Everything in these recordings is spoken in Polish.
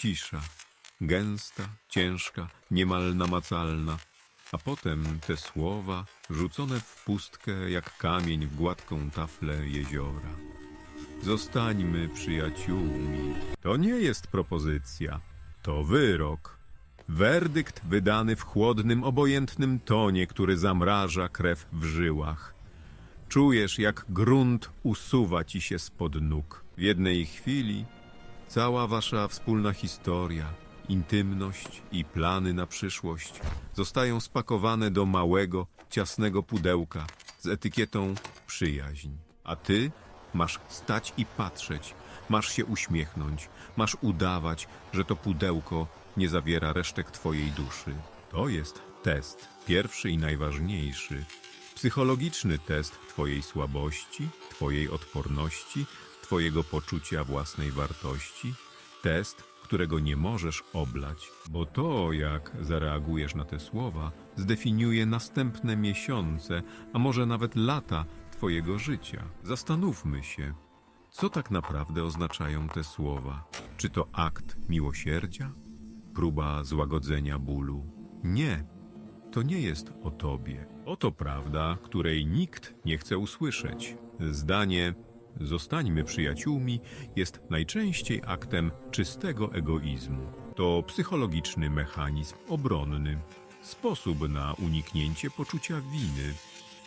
cisza. Gęsta, ciężka, niemal namacalna. A potem te słowa rzucone w pustkę jak kamień w gładką taflę jeziora. Zostańmy przyjaciółmi. To nie jest propozycja, to wyrok. Werdykt wydany w chłodnym, obojętnym tonie, który zamraża krew w żyłach. Czujesz, jak grunt usuwa ci się spod nóg. W jednej chwili cała wasza wspólna historia, intymność i plany na przyszłość zostają spakowane do małego, ciasnego pudełka z etykietą przyjaźń. A ty masz stać i patrzeć, masz się uśmiechnąć, masz udawać, że to pudełko nie zawiera resztek twojej duszy. To jest test, pierwszy i najważniejszy. Psychologiczny test Twojej słabości, Twojej odporności, Twojego poczucia własnej wartości. Test, którego nie możesz oblać, bo to, jak zareagujesz na te słowa, zdefiniuje następne miesiące, a może nawet lata Twojego życia. Zastanówmy się, co tak naprawdę oznaczają te słowa. Czy to akt miłosierdzia? Próba złagodzenia bólu? Nie, to nie jest o tobie. Oto prawda, której nikt nie chce usłyszeć. Zdanie zostańmy przyjaciółmi jest najczęściej aktem czystego egoizmu. To psychologiczny mechanizm obronny, sposób na uniknięcie poczucia winy.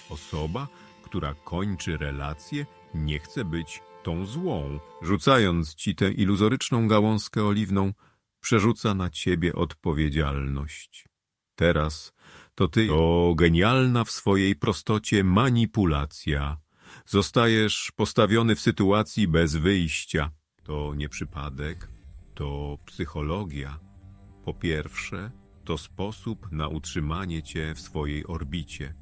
Osoba, która kończy relację, nie chce być tą złą. Rzucając ci tę iluzoryczną gałązkę oliwną, przerzuca na ciebie odpowiedzialność. Teraz to ty to genialna w swojej prostocie manipulacja. Zostajesz postawiony w sytuacji bez wyjścia. To nie przypadek, to psychologia. Po pierwsze, to sposób na utrzymanie cię w swojej orbicie.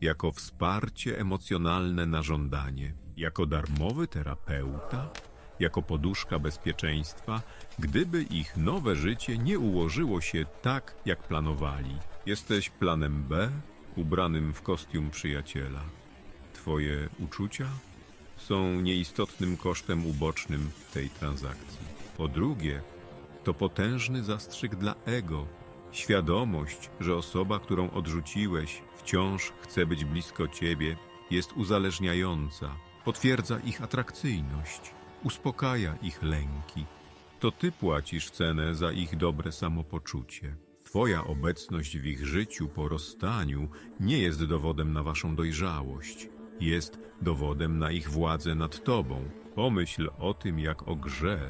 Jako wsparcie emocjonalne na żądanie. Jako darmowy terapeuta jako poduszka bezpieczeństwa, gdyby ich nowe życie nie ułożyło się tak, jak planowali. Jesteś planem B, ubranym w kostium przyjaciela. Twoje uczucia są nieistotnym kosztem ubocznym tej transakcji. Po drugie, to potężny zastrzyk dla ego. Świadomość, że osoba, którą odrzuciłeś, wciąż chce być blisko ciebie, jest uzależniająca. Potwierdza ich atrakcyjność uspokaja ich lęki. To ty płacisz cenę za ich dobre samopoczucie. Twoja obecność w ich życiu po rozstaniu nie jest dowodem na waszą dojrzałość. Jest dowodem na ich władzę nad tobą. Pomyśl o tym jak o grze.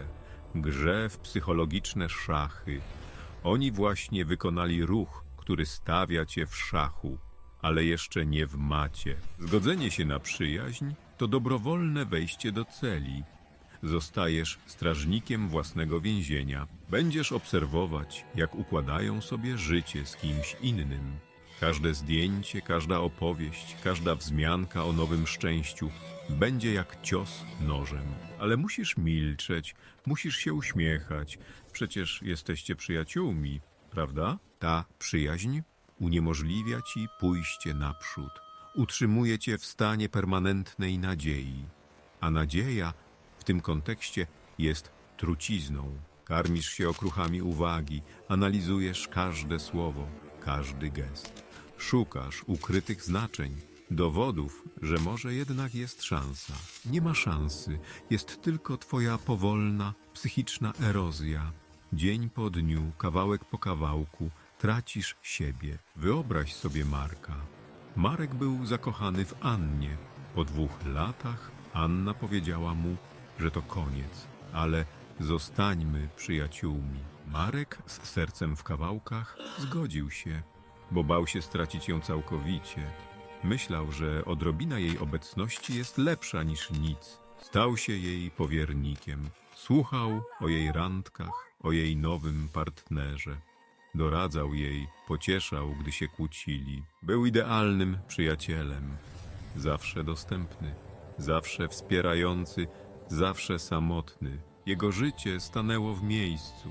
Grze w psychologiczne szachy. Oni właśnie wykonali ruch, który stawia cię w szachu, ale jeszcze nie w macie. Zgodzenie się na przyjaźń to dobrowolne wejście do celi. Zostajesz strażnikiem własnego więzienia. Będziesz obserwować, jak układają sobie życie z kimś innym. Każde zdjęcie, każda opowieść, każda wzmianka o nowym szczęściu będzie jak cios nożem. Ale musisz milczeć, musisz się uśmiechać. Przecież jesteście przyjaciółmi, prawda? Ta przyjaźń uniemożliwia ci pójście naprzód. Utrzymuje cię w stanie permanentnej nadziei. A nadzieja w tym kontekście jest trucizną. Karmisz się okruchami uwagi, analizujesz każde słowo, każdy gest. Szukasz ukrytych znaczeń, dowodów, że może jednak jest szansa. Nie ma szansy, jest tylko twoja powolna, psychiczna erozja. Dzień po dniu, kawałek po kawałku, tracisz siebie. Wyobraź sobie Marka. Marek był zakochany w Annie. Po dwóch latach Anna powiedziała mu, że to koniec, ale zostańmy przyjaciółmi. Marek z sercem w kawałkach zgodził się, bo bał się stracić ją całkowicie. Myślał, że odrobina jej obecności jest lepsza niż nic. Stał się jej powiernikiem. Słuchał o jej randkach, o jej nowym partnerze. Doradzał jej, pocieszał, gdy się kłócili. Był idealnym przyjacielem. Zawsze dostępny, zawsze wspierający, zawsze samotny. Jego życie stanęło w miejscu.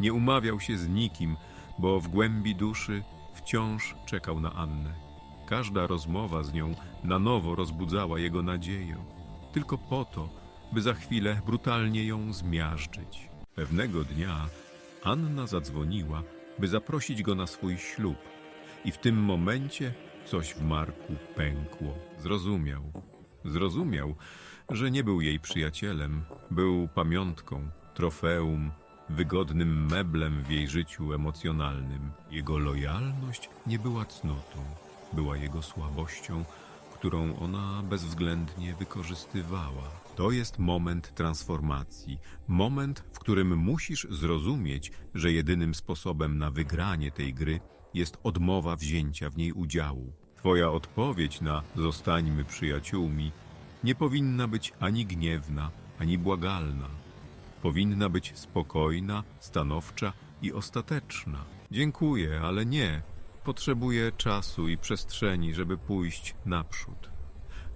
Nie umawiał się z nikim, bo w głębi duszy wciąż czekał na Annę. Każda rozmowa z nią na nowo rozbudzała jego nadzieję, tylko po to, by za chwilę brutalnie ją zmiażdżyć. Pewnego dnia Anna zadzwoniła, by zaprosić go na swój ślub. I w tym momencie coś w Marku pękło. Zrozumiał. Zrozumiał, że nie był jej przyjacielem, był pamiątką, trofeum, wygodnym meblem w jej życiu emocjonalnym. Jego lojalność nie była cnotą, była jego słabością, którą ona bezwzględnie wykorzystywała. To jest moment transformacji, moment, w którym musisz zrozumieć, że jedynym sposobem na wygranie tej gry jest odmowa wzięcia w niej udziału. Twoja odpowiedź na zostańmy przyjaciółmi nie powinna być ani gniewna, ani błagalna. Powinna być spokojna, stanowcza i ostateczna. Dziękuję, ale nie. Potrzebuję czasu i przestrzeni, żeby pójść naprzód.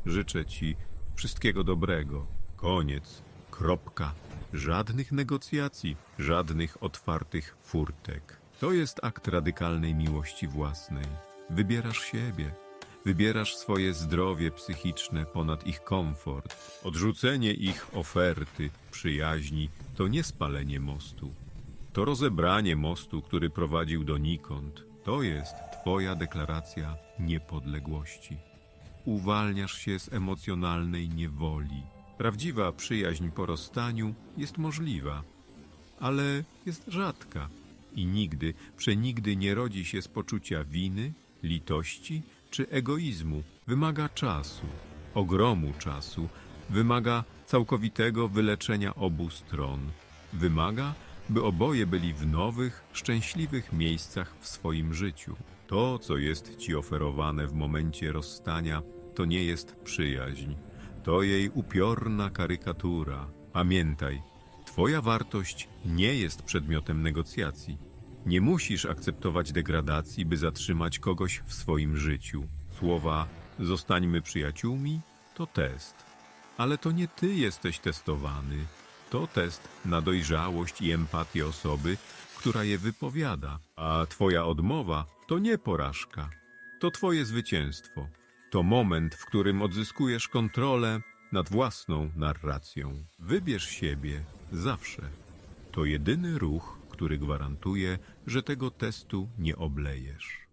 Życzę ci wszystkiego dobrego. Koniec. Kropka. Żadnych negocjacji, żadnych otwartych furtek. To jest akt radykalnej miłości własnej. Wybierasz siebie. Wybierasz swoje zdrowie psychiczne ponad ich komfort. Odrzucenie ich oferty, przyjaźni to nie spalenie mostu. To rozebranie mostu, który prowadził donikąd. To jest Twoja deklaracja niepodległości. Uwalniasz się z emocjonalnej niewoli. Prawdziwa przyjaźń po rozstaniu jest możliwa, ale jest rzadka i nigdy, przenigdy nie rodzi się z poczucia winy, litości czy egoizmu. Wymaga czasu, ogromu czasu, wymaga całkowitego wyleczenia obu stron. Wymaga, by oboje byli w nowych, szczęśliwych miejscach w swoim życiu. To, co jest ci oferowane w momencie rozstania, to nie jest przyjaźń. To jej upiorna karykatura. Pamiętaj, twoja wartość nie jest przedmiotem negocjacji. Nie musisz akceptować degradacji, by zatrzymać kogoś w swoim życiu. Słowa zostańmy przyjaciółmi to test. Ale to nie ty jesteś testowany. To test na dojrzałość i empatię osoby, która je wypowiada. A twoja odmowa to nie porażka. To twoje zwycięstwo. To moment, w którym odzyskujesz kontrolę nad własną narracją. Wybierz siebie zawsze. To jedyny ruch, który gwarantuje, że tego testu nie oblejesz.